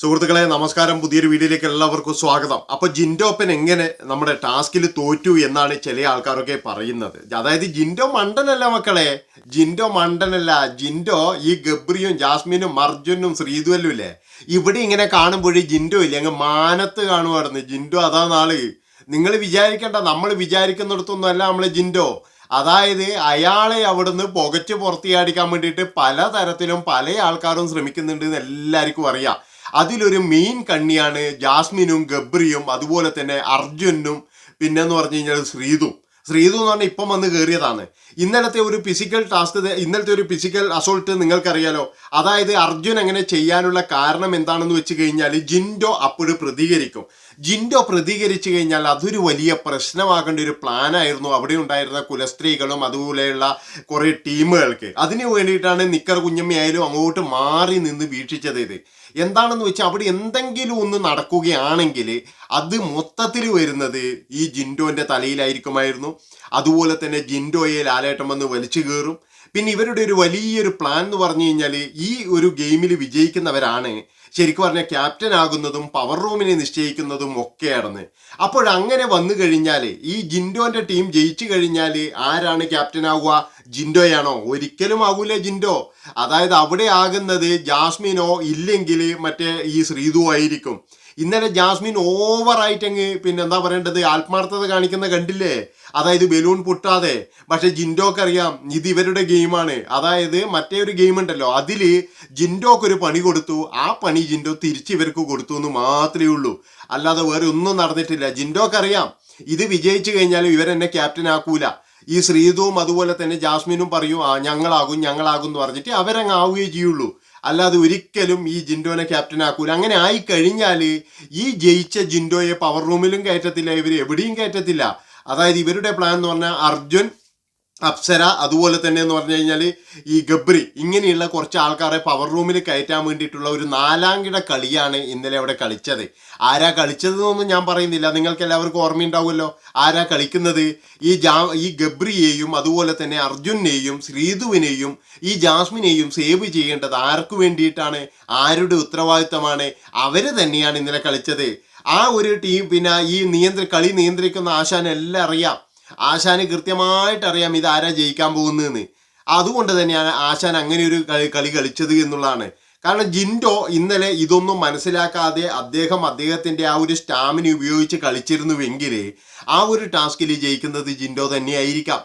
സുഹൃത്തുക്കളെ നമസ്കാരം. പുതിയൊരു വീഡിയോയിലേക്ക് എല്ലാവർക്കും സ്വാഗതം. അപ്പോൾ ജിൻഡോപ്പൻ എങ്ങനെ നമ്മുടെ ടാസ്കിൽ തോറ്റു എന്നാണ് ചില ആൾക്കാരൊക്കെ പറയുന്നത്. അതായത് ജിൻഡോ മണ്ടനല്ല മക്കളെ. ജിൻഡോ മണ്ടനല്ല. ജിൻഡോ ഈ ഗബ്രിയും ജാസ്മിനും അർജുനും ശ്രീധുവല്ലും ഇല്ലേ? ഇവിടെ ഇങ്ങനെ കാണുമ്പോഴേ ജിൻഡോ ഇല്ലേ? അങ്ങ് മാനത്ത് കാണുമായിരുന്നു ജിൻഡോ അതാണ് ആൾ നിങ്ങൾ വിചാരിക്കേണ്ട. നമ്മൾ വിചാരിക്കുന്നിടത്തൊന്നും അല്ല നമ്മളെ ജിൻഡോ. അതായത് അയാളെ അവിടുന്ന് പുകച്ച് പുറത്തിയാടിക്കാൻ വേണ്ടിയിട്ട് പല തരത്തിലും പല ആൾക്കാരും ശ്രമിക്കുന്നുണ്ട് എന്ന് എല്ലാവർക്കും അറിയാം. അതിലൊരു മെയിൻ കണ്ണിയാണ് ജാസ്മിനും ഗബ്രിയും അതുപോലെ തന്നെ അർജുനും പിന്നെന്ന് പറഞ്ഞു കഴിഞ്ഞാൽ ശ്രീതും. ശ്രീതു എന്ന് പറഞ്ഞാൽ ഇപ്പം വന്ന് കയറിയതാണ് ഇന്നലത്തെ ഒരു ഫിസിക്കൽ ടാസ്ക് ഇന്നലത്തെ ഒരു ഫിസിക്കൽ അസോൾട്ട് നിങ്ങൾക്കറിയാലോ? അതായത് അർജുൻ അങ്ങനെ ചെയ്യാനുള്ള കാരണം എന്താണെന്ന് വെച്ച് കഴിഞ്ഞാൽ ജിൻഡോ അപ്പോഴും പ്രതികരിക്കും. ജിൻഡോ പ്രതികരിച്ചു കഴിഞ്ഞാൽ അതൊരു വലിയ പ്രശ്നമാകേണ്ട ഒരു പ്ലാനായിരുന്നു അവിടെ ഉണ്ടായിരുന്ന കുലസ്ത്രീകളും അതുപോലെയുള്ള കുറേ ടീമുകൾക്ക്. അതിനു വേണ്ടിയിട്ടാണ് നിക്കർ കുഞ്ഞമ്മയായാലും അങ്ങോട്ട് മാറി നിന്ന് വീക്ഷിച്ചത് ഇത്. എന്താണെന്ന് വെച്ചാൽ അവിടെ എന്തെങ്കിലും ഒന്ന് നടക്കുകയാണെങ്കിൽ അത് മൊത്തത്തിൽ വരുന്നത് ഈ ജിൻഡോന്റെ തലയിലായിരിക്കുമായിരുന്നു. അതുപോലെ തന്നെ ജിൻഡോയെ ലാലേട്ടം വന്ന് വലിച്ചു കയറും. പിന്നെ ഇവരുടെ ഒരു വലിയൊരു പ്ലാൻ എന്ന് പറഞ്ഞു കഴിഞ്ഞാൽ ഈ ഒരു ഗെയിമിൽ വിജയിക്കുന്നവരാണ് ശരിക്കും പറഞ്ഞാൽ ക്യാപ്റ്റൻ ആകുന്നതും പവർ റൂമിനെ നിശ്ചയിക്കുന്നതും ഒക്കെയാണെന്ന്. അപ്പോഴങ്ങനെ വന്നു കഴിഞ്ഞാൽ ഈ ജിൻഡോന്റെ ടീം ജയിച്ചു കഴിഞ്ഞാൽ ആരാണ് ക്യാപ്റ്റൻ ആവുക? ജിൻഡോയാണോ? ഒരിക്കലും ആകൂല ജിൻഡോ. അതായത് അവിടെ ആകുന്നത് ജാസ്മിനോ ഇല്ലെങ്കിൽ മറ്റേ ഈ ശ്രീതു ആയിരിക്കും. ഇന്നലെ ജാസ്മിൻ ഓവറായിട്ട് അങ്ങ് പിന്നെ എന്താ പറയേണ്ടത്? ആത്മാർത്ഥത കാണിക്കുന്ന കണ്ടില്ലേ? അതായത് ബലൂൺ പൊട്ടാതെ. പക്ഷെ ജിൻഡോക്ക് അറിയാം ഇത് ഇവരുടെ ഗെയിമാണ് അതായത് മറ്റേ ഒരു ഗെയിം ഉണ്ടല്ലോ അതിൽ ജിൻഡോക്ക് ഒരു പണി കൊടുത്തു. ആ പണി ജിൻഡോ തിരിച്ച് ഇവർക്ക് കൊടുത്തു എന്ന് മാത്രമേ ഉള്ളൂ. അല്ലാതെ വേറെ ഒന്നും നടന്നിട്ടില്ല. ജിൻഡോക്ക് അറിയാം ഇത് വിജയിച്ചു കഴിഞ്ഞാൽ ഇവരെന്നെ ക്യാപ്റ്റൻ ആക്കൂല. ഈ ശ്രീതുവും അതുപോലെ തന്നെ ജാസ്മിനും പറയും ആ ഞങ്ങളാകും ഞങ്ങളാകും എന്ന് പറഞ്ഞിട്ട് അവരങ്ങ് ആവുകയേ ചെയ്യുള്ളൂ. അല്ലാതെ ഒരിക്കലും ഈ ജിൻഡോനെ ക്യാപ്റ്റൻ ആക്കൂല. അങ്ങനെ ആയി കഴിഞ്ഞാൽ ഈ ജയിച്ച ജിൻഡോയെ പവർ റൂമിലും കയറ്റത്തില്ല ഇവർ എവിടെയും കയറ്റത്തില്ല. അതായത് ഇവരുടെ പ്ലാൻ എന്ന് പറഞ്ഞാൽ അർജുൻ അപ്സര അതുപോലെ തന്നെ എന്ന് പറഞ്ഞു കഴിഞ്ഞാൽ ഈ ഗബ്രി ഇങ്ങനെയുള്ള കുറച്ച് ആൾക്കാരെ പവർ റൂമിൽ കയറ്റാൻ വേണ്ടിയിട്ടുള്ള ഒരു നാലാംകിട കളിയാണ് ഇന്നലെ അവിടെ കളിച്ചത്. ആരാ കളിച്ചതെന്നൊന്നും ഞാൻ പറയുന്നില്ല. നിങ്ങൾക്ക് എല്ലാവർക്കും ഓർമ്മയുണ്ടാവുമല്ലോ. ആരാ കളിക്കുന്നത്? ഈ ജാ ഈ ഗബ്രിയെയും അതുപോലെ തന്നെ അർജുനെയും ശ്രീതുവിനെയും ഈ ജാസ്മിനെയും സേവ് ചെയ്യേണ്ടത് ആർക്കു വേണ്ടിയിട്ടാണ്? ആരുടെ ഉത്തരവാദിത്തമാണ്? അവർ തന്നെയാണ് ഇന്നലെ കളിച്ചത്. ആ ഒരു ടീം പിന്നെ ഈ നിയന്ത്ര കളി നിയന്ത്രിക്കുന്ന ആശാൻ എല്ലാം അറിയാം. ആശാന് കൃത്യമായിട്ട് അറിയാം ഇത് ആരാ ജയിക്കാൻ പോകുന്നതെന്ന്. അതുകൊണ്ട് തന്നെയാണ് ആശാൻ അങ്ങനെ ഒരു കളി കളി കളിച്ചത് എന്നുള്ളതാണ്. കാരണം ജിൻഡോ ഇന്നലെ ഇതൊന്നും മനസ്സിലാക്കാതെ അദ്ദേഹം അദ്ദേഹത്തിന്റെ ആ ഒരു സ്റ്റാമിന ഉപയോഗിച്ച് കളിച്ചിരുന്നുവെങ്കിൽ ആ ഒരു ടാസ്കിൽ ജയിക്കുന്നത് ജിൻഡോ തന്നെയായിരിക്കാം.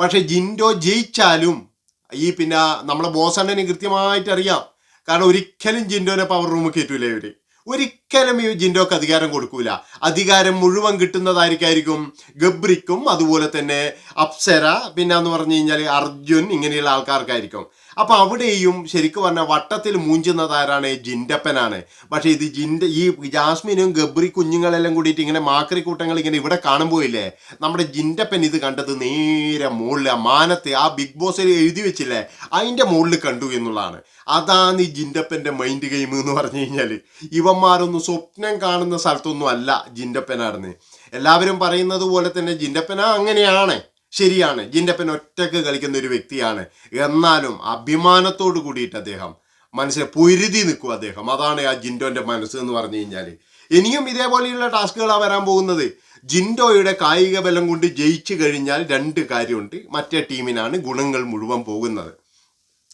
പക്ഷെ ജിൻഡോ ജയിച്ചാലും ഈ പിന്നെ നമ്മളെ ബോസണ്ണനെ കൃത്യമായിട്ട് അറിയാം കാരണം ഒരിക്കലും ജിൻഡോനെ പവർ റൂം കയറ്റൂലേ ഇവർ. ഒരിക്കലും ഈ ജിൻഡോക്ക് അധികാരം കൊടുക്കൂല. അധികാരം മുഴുവൻ കിട്ടുന്നതായിരിക്കും ഗബ്രിക്കും അതുപോലെ തന്നെ അപ്സര പിന്നെ എന്ന് പറഞ്ഞു കഴിഞ്ഞാൽ അർജുൻ ഇങ്ങനെയുള്ള ആൾക്കാർക്കായിരിക്കും. അപ്പൊ അവിടെയും ശരിക്കും പറഞ്ഞാൽ വട്ടത്തിൽ മൂഞ്ചുന്നത് ആരാണ്? ജിൻഡപ്പനാണ്. പക്ഷെ ഇത് ജിൻഡ ഈ ജാസ്മിനും ഗബ്രി കുഞ്ഞുങ്ങളെല്ലാം കൂടിയിട്ട് ഇങ്ങനെ മാക്രി കൂട്ടങ്ങൾ ഇങ്ങനെ ഇവിടെ കാണുമ്പോയില്ലേ നമ്മുടെ ജിൻഡപ്പൻ ഇത് കണ്ടത് നേരെ മുകളിൽ മാനത്തെ ആ ബിഗ് ബോസിൽ എഴുതി വെച്ചില്ലേ അതിന്റെ മുകളിൽ കണ്ടു എന്നുള്ളതാണ്. അതാണ് ഈ ജിൻഡപ്പന്റെ മൈൻഡ് ഗെയിം എന്ന് പറഞ്ഞു കഴിഞ്ഞാൽ ഇവന്മാരൊന്നും സ്വപ്നം കാണുന്ന സ്ഥലത്തൊന്നും അല്ല ജിൻഡപ്പനാണെന്ന്. എല്ലാവരും പറയുന്നത് പോലെ തന്നെ ജിൻഡപ്പന അങ്ങനെയാണ്. ശരിയാണ്. ജിന്റപ്പൻ ഒറ്റയ്ക്ക് കളിക്കുന്ന ഒരു വ്യക്തിയാണ്. എന്നാലും അഭിമാനത്തോട് കൂടിയിട്ട് അദ്ദേഹം മനസ്സിനെ പൊരുതി നിൽക്കും അദ്ദേഹം. അതാണ് ആ ജിൻഡോന്റെ മനസ്സ് എന്ന് പറഞ്ഞു കഴിഞ്ഞാൽ ഇനിയും ഇതേപോലെയുള്ള ടാസ്കുകളാണ് വരാൻ പോകുന്നത്. ജിൻഡോയുടെ കായിക ബലം കൊണ്ട് ജയിച്ചു കഴിഞ്ഞാൽ രണ്ട് കാര്യമുണ്ട്. മറ്റേ ടീമിനാണ് ഗുണങ്ങൾ മുഴുവൻ പോകുന്നത്.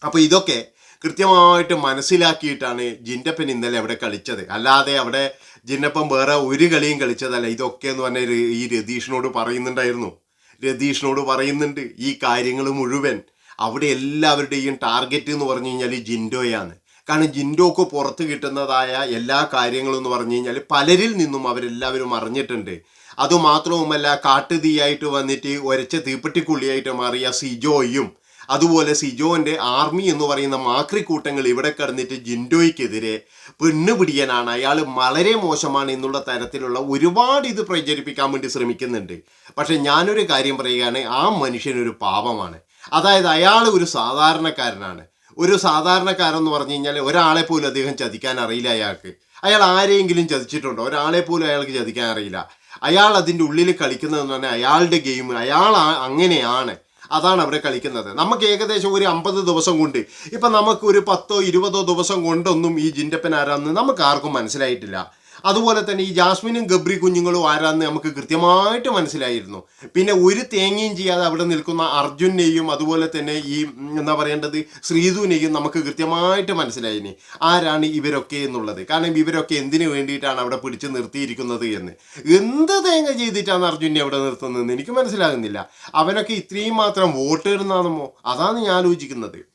അപ്പോൾ ഇതൊക്കെ കൃത്യമായിട്ട് മനസ്സിലാക്കിയിട്ടാണ് ജിൻഡപ്പൻ ഇന്നലെ അവിടെ കളിച്ചത്. അല്ലാതെ അവിടെ ജിന്നപ്പൻ വേറെ ഒരു കളിയും കളിച്ചതല്ല. ഇതൊക്കെ എന്ന് പറഞ്ഞ ഈ രതീഷിനോട് പറയുന്നുണ്ടായിരുന്നു. രതീഷിനോട് പറയുന്നുണ്ട് ഈ കാര്യങ്ങൾ മുഴുവൻ അവിടെ എല്ലാവരുടെയും ടാർഗറ്റ് എന്ന് പറഞ്ഞു കഴിഞ്ഞാൽ ജിൻഡോയാണ്. കാരണം ജിൻഡോക്ക് പുറത്ത് കിട്ടുന്നതായ എല്ലാ കാര്യങ്ങളും എന്ന് പറഞ്ഞു കഴിഞ്ഞാൽ പലരിൽ നിന്നും അവരെല്ലാവരും അറിഞ്ഞിട്ടുണ്ട്. അതുമാത്രവുമല്ല കാട്ടുതീയായിട്ട് വന്നിട്ട് ഒരച്ച തീപ്പെട്ടിക്കുള്ളിയായിട്ട് മാറിയ സിജോയും അതുപോലെ സിജോന്റെ ആർമി എന്ന് പറയുന്ന മാക്രി കൂട്ടങ്ങൾ ഇവിടെ കടന്നിട്ട് ജിൻഡോയ്ക്കെതിരെ പെണ്ണുപിടിയനാണ്. അയാൾ വളരെ മോശമാണ് എന്നുള്ള തരത്തിലുള്ള ഒരുപാട് ഇത് പ്രചരിപ്പിക്കാൻ വേണ്ടി ശ്രമിക്കുന്നുണ്ട്. പക്ഷെ ഞാനൊരു കാര്യം പറയുകയാണ് ആ മനുഷ്യനൊരു പാപമാണ് അതായത് അയാൾ ഒരു സാധാരണക്കാരനാണ്. ഒരു സാധാരണക്കാരൻ എന്ന് പറഞ്ഞു കഴിഞ്ഞാൽ ഒരാളെ പോലും അദ്ദേഹം ചതിക്കാൻ അറിയില്ല അയാൾക്ക്. അയാൾ ആരെയെങ്കിലും ചതിച്ചിട്ടുണ്ടോ? ഒരാളെ പോലും അയാൾക്ക് ചതിക്കാൻ അറിയില്ല. അയാൾ അതിന്റെ ഉള്ളിൽ കളിക്കുന്നതെന്ന് പറഞ്ഞാൽ അയാളുടെ ഗെയിം അയാൾ അങ്ങനെയാണ്. അതാണ് അവരെ കളിക്കുന്നത്. നമുക്ക് ഏകദേശം ഒരു അമ്പത് ദിവസം കൊണ്ട് ഇപ്പം നമുക്ക് ഒരു പത്തോ ഇരുപതോ ദിവസം കൊണ്ടൊന്നും ഈ ജിൻഡപ്പൻ ആരാന്ന് നമുക്ക് ആർക്കും മനസ്സിലായിട്ടില്ല. അതുപോലെ തന്നെ ഈ ജാസ്മിനും ഗബ്രി കുഞ്ഞുങ്ങളും ആരാന്ന് നമുക്ക് കൃത്യമായിട്ട് മനസ്സിലായിരുന്നു. പിന്നെ ഒരു തേങ്ങയും ചെയ്യാതെ അവിടെ നിൽക്കുന്ന അർജുനെയും അതുപോലെ തന്നെ ഈ എന്താ പറയേണ്ടത് ശ്രീധുവിനെയും നമുക്ക് കൃത്യമായിട്ട് മനസ്സിലായിനി. ആരാണ് ഇവരൊക്കെ എന്നുള്ളത്? കാരണം ഇവരൊക്കെ എന്തിനു വേണ്ടിയിട്ടാണ് അവിടെ പിടിച്ചു നിർത്തിയിരിക്കുന്നത് എന്ന്. എന്ത് തേങ്ങ ചെയ്തിട്ടാണ് അർജുനെ അവിടെ നിർത്തുന്നതെന്ന് എനിക്ക് മനസ്സിലാകുന്നില്ല. അവനൊക്കെ ഇത്രയും മാത്രം വോട്ട് ഇടുന്നതാണെന്നോ? അതാണ് ഞാൻ ആലോചിക്കുന്നത്.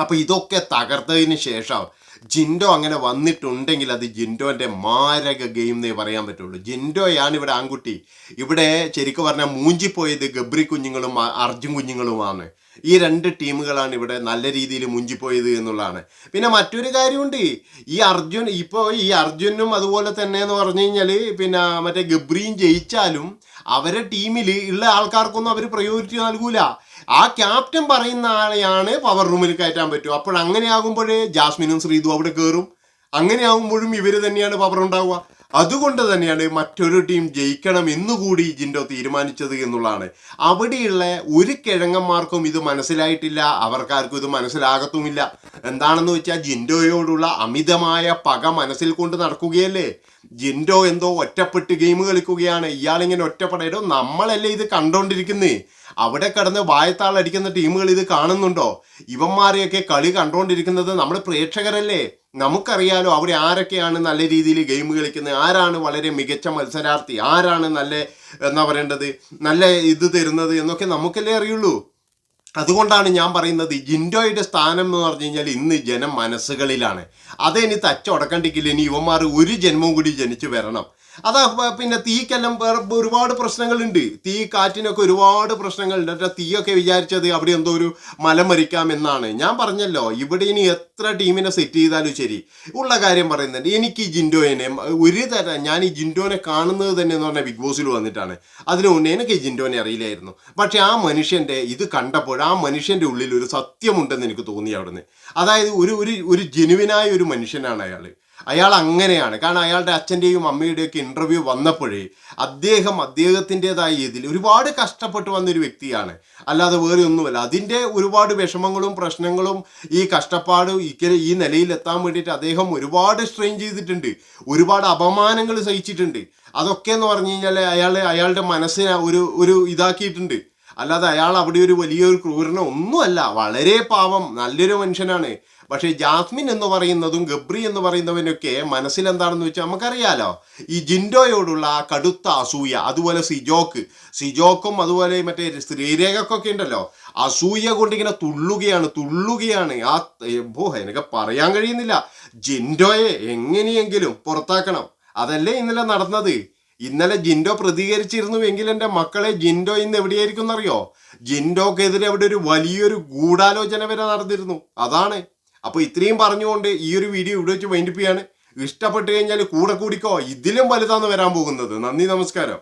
അപ്പൊ ഇതൊക്കെ തകർത്തതിന് ശേഷം ജിൻഡോ അങ്ങനെ വന്നിട്ടുണ്ടെങ്കിൽ അത് ജിൻഡോന്റെ മാരക ഗെയിം എന്നേ പറയാൻ പറ്റുള്ളൂ. ജിൻഡോയാണ് ഇവിടെ ആൺകുട്ടി. ഇവിടെ ശരിക്കും പറഞ്ഞാൽ മൂഞ്ചിപ്പോയത് ഗബ്രി കുഞ്ഞുങ്ങളും അർജുൻ കുഞ്ഞുങ്ങളുമാണ്. ഈ രണ്ട് ടീമുകളാണ് ഇവിടെ നല്ല രീതിയിൽ മുഞ്ചിപ്പോയത് എന്നുള്ളതാണ്. പിന്നെ മറ്റൊരു കാര്യമുണ്ട്. ഈ അർജുൻ ഇപ്പോൾ ഈ അർജുനും അതുപോലെ തന്നെ എന്ന് പറഞ്ഞു കഴിഞ്ഞാൽ പിന്നെ മറ്റേ ഗബ്രിയും ജയിച്ചാലും അവരെ ടീമിൽ ഉള്ള ആൾക്കാർക്കൊന്നും അവർ പ്രയോറിറ്റി നൽകൂല. ആ ക്യാപ്റ്റൻ പറയുന്ന ആളെയാണ് പവർ റൂമിൽ കയറ്റാൻ പറ്റും. അപ്പോൾ അങ്ങനെ ആകുമ്പോഴേ ജാസ്മിനും ശ്രീതു അവിടെ കയറും അങ്ങനെ ആവുമ്പോഴും ഇവർ തന്നെയാണ് പവർ ഉണ്ടാവുക. അതുകൊണ്ട് തന്നെയാണ് മറ്റൊരു ടീം ജയിക്കണം എന്നുകൂടി ജിൻഡോ തീരുമാനിച്ചത് എന്നുള്ളതാണ്. അവിടെയുള്ള ഒരു കിഴങ്ങന്മാർക്കും ഇത് മനസ്സിലായിട്ടില്ല അവർക്കാർക്കും ഇത് മനസ്സിലാകത്തുമില്ല. എന്താണെന്ന് വെച്ചാൽ ജിൻഡോയോടുള്ള അമിതമായ പക മനസ്സിൽ കൊണ്ട് നടക്കുകയല്ലേ? ജിൻഡോ എന്തോ ഒറ്റപ്പെട്ട് ഗെയിം കളിക്കുകയാണ്. ഇയാളിങ്ങനെ ഒറ്റപ്പെടോ. നമ്മളല്ലേ ഇത് കണ്ടോണ്ടിരിക്കുന്നേ? അവിടെ കിടന്ന് വായത്താളടിക്കുന്ന ടീമുകൾ ഇത് കാണുന്നുണ്ടോ? ഇവന്മാരെയൊക്കെ കളി കണ്ടുകൊണ്ടിരിക്കുന്നത് നമ്മൾ പ്രേക്ഷകരല്ലേ? നമുക്കറിയാലോ അവിടെ ആരൊക്കെയാണ് നല്ല രീതിയിൽ ഗെയിം കളിക്കുന്നത്. ആരാണ് വളരെ മികച്ച മത്സരാർത്ഥി? ആരാണ് നല്ല എന്താ പറയേണ്ടത് നല്ല ഇത് തരുന്നത് എന്നൊക്കെ നമുക്കല്ലേ അറിയുള്ളൂ. അതുകൊണ്ടാണ് ഞാൻ പറയുന്നത് ജിൻഡോയുടെ സ്ഥാനം എന്ന് പറഞ്ഞു കഴിഞ്ഞാൽ ഇന്ന് ജനം മനസ്സുകളിലാണ്. അതെനി തച്ചുടക്കണ്ടെങ്കിൽ ഇനി യുവന്മാർ ഒരു ജന്മവും കൂടി ജനിച്ചു വരണം. അതാ പിന്നെ തീക്കെല്ലാം വേറെ ഒരുപാട് പ്രശ്നങ്ങളുണ്ട്. തീ കാറ്റിനൊക്കെ ഒരുപാട് പ്രശ്നങ്ങളുണ്ട്. തീയൊക്കെ വിചാരിച്ചത് അവിടെ എന്തോ ഒരു മലം മരിക്കാം എന്നാണ്. ഞാൻ പറഞ്ഞല്ലോ ഇവിടെ ഇനി എത്ര ടീമിനെ സെറ്റ് ചെയ്താലും ശരി. ഉള്ള കാര്യം പറയുന്നുണ്ട്. എനിക്ക് ജിൻഡോനെ ഒരു തരം ഞാൻ ഈ ജിൻഡോനെ കാണുന്നത് തന്നെ എന്ന് പറഞ്ഞാൽ ബിഗ് ബോസിൽ വന്നിട്ടാണ്. അതിനു മുന്നേ എനിക്ക് ജിൻഡോനെ അറിയില്ലായിരുന്നു. പക്ഷെ ആ മനുഷ്യന്റെ ഇത് കണ്ടപ്പോൾ ആ മനുഷ്യന്റെ ഉള്ളിൽ ഒരു സത്യമുണ്ടെന്ന് എനിക്ക് തോന്നി അവിടുന്ന്. അതായത് ഒരു ഒരു ഒരു ജെനുവിനായ ഒരു മനുഷ്യനാണ് അയാൾ അയാൾ അങ്ങനെയാണ്. കാരണം അയാളുടെ അച്ഛന്റെയും അമ്മയുടെയും ഒക്കെ ഇന്റർവ്യൂ വന്നപ്പോഴേ അദ്ദേഹം അദ്ദേഹത്തിന്റെതായ ഇതിൽ ഒരുപാട് കഷ്ടപ്പെട്ട് വന്നൊരു വ്യക്തിയാണ്. അല്ലാതെ വേറെ ഒന്നുമല്ല. അതിന്റെ ഒരുപാട് വിഷമങ്ങളും പ്രശ്നങ്ങളും ഈ കഷ്ടപ്പാടും ഇക്കരെ ഈ നിലയിൽ എത്താൻ വേണ്ടിയിട്ട് അദ്ദേഹം ഒരുപാട് സ്ട്രെയിൻ ചെയ്തിട്ടുണ്ട്. ഒരുപാട് അപമാനങ്ങൾ സഹിച്ചിട്ടുണ്ട്. അതൊക്കെ എന്ന് പറഞ്ഞു കഴിഞ്ഞാൽ അയാൾ അയാളുടെ മനസ്സിനെ ഒരു ഒരു ഇതാക്കിയിട്ടുണ്ട്. അല്ലാതെ അയാൾ അവിടെ ഒരു വലിയൊരു ക്രൂരനോ ഒന്നുമല്ല. വളരെ പാവം നല്ലൊരു മനുഷ്യനാണ്. പക്ഷേ ജാസ്മിൻ എന്ന് പറയുന്നതും ഗബ്രി എന്ന് പറയുന്നവനൊക്കെ മനസ്സിലെന്താണെന്ന് വെച്ചാൽ നമുക്കറിയാലോ ഈ ജിൻഡോയോടുള്ള ആ കടുത്ത അസൂയ അതുപോലെ സിജോക്ക്. സിജോക്കും അതുപോലെ മറ്റേ സ്ത്രീരേഖക്കൊക്കെ ഉണ്ടല്ലോ. അസൂയ കൊണ്ടിങ്ങനെ തുള്ളുകയാണ് തുള്ളുകയാണ്. ആ ബോ എനിക്ക് പറയാൻ കഴിയുന്നില്ല. ജിൻഡോയെ എങ്ങനെയെങ്കിലും പുറത്താക്കണം. അതല്ലേ ഇന്നലെ നടന്നത്? ഇന്നലെ ജിൻഡോ പ്രതികരിച്ചിരുന്നു എങ്കിൽ എന്റെ മക്കളെ ജിൻഡോ ഇന്ന് എവിടെയായിരിക്കും എന്നറിയോ? ജിൻഡോക്കെതിരെ അവിടെ ഒരു വലിയൊരു ഗൂഢാലോചന വരെ നടന്നിരുന്നു. അതാണ്. അപ്പോൾ ഇത്രയും പറഞ്ഞുകൊണ്ട് ഈ ഒരു വീഡിയോ ഇവിടെ വെച്ച് വൈൻഡിപ്പിയാണ് ഇഷ്ടപ്പെട്ടു കഴിഞ്ഞാൽ കൂടെ കൂടിക്കോ. ഇതിലും വലുതാണ് വരാൻ പോകുന്നത്. നന്ദി നമസ്കാരം.